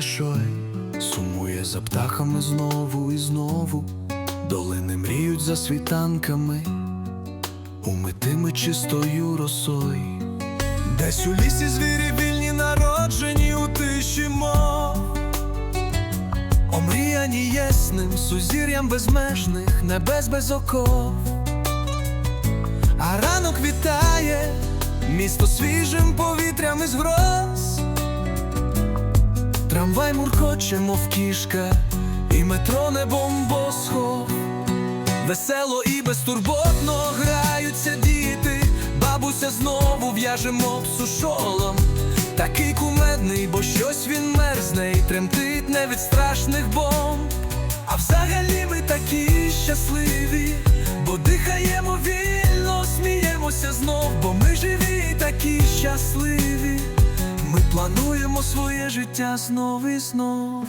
тишой, сумує за птахами знову і знову, долини мріють за світанками, умитими чистою росою. Десь у лісі звірі вільні народжені у тиші мов Омріяні ясним сузір'ям безмежних небес без оков, а ранок вітає місто свіжим повітрям із гроз. Трамвай муркоче, мов кішка, і метро не бомбосхов. Весело і безтурботно граються діти, бабуся знову в'яже мопсу шолом. Такий кумедний, бо щось він мерзне і тремтить не від страшних бомб. А взагалі ми такі щасливі, бо дихаємо вільно, сміємося знов, бо ми живі і такі щасливі. Ми плануємо своє життя знов і знов.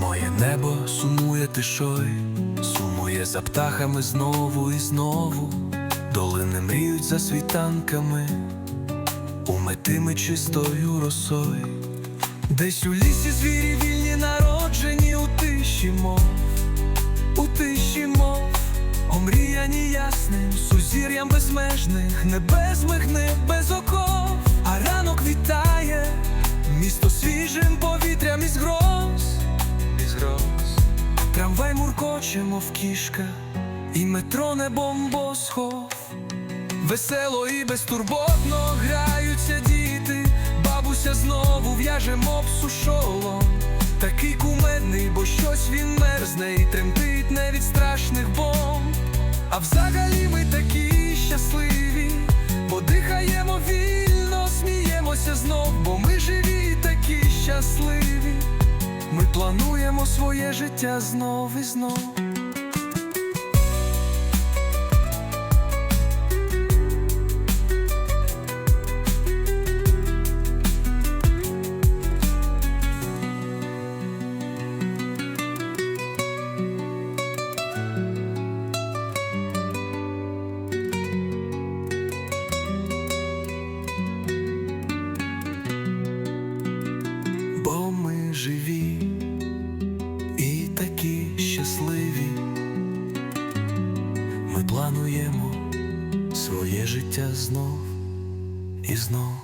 Моє небо сумує тишою, сумує за птахами знову і знову, долини мріють за світанками, умитими чистою росою. Десь у лісі звірі вільні народжені у тиші мов, у тиші мов, омріяні ясним, сузір'ям безмежних, небес мигне без оков, а ранок вітає, місто свіжим повітрям із гроз, із гроз. Трамвай муркоче, мов кішка, і метро не бомбосхов. Весело і безтурботно граються діти, знову в'яже мопсу шолом. Такий кумедний, бо щось він мерзне і тремтить не від страшних бомб. А взагалі ми такі щасливі, бо дихаємо вільно, сміємося знов, бо ми живі і такі щасливі. Ми плануємо своє життя знов і знов. Щасливі. Ми плануємо своє життя знов і знов.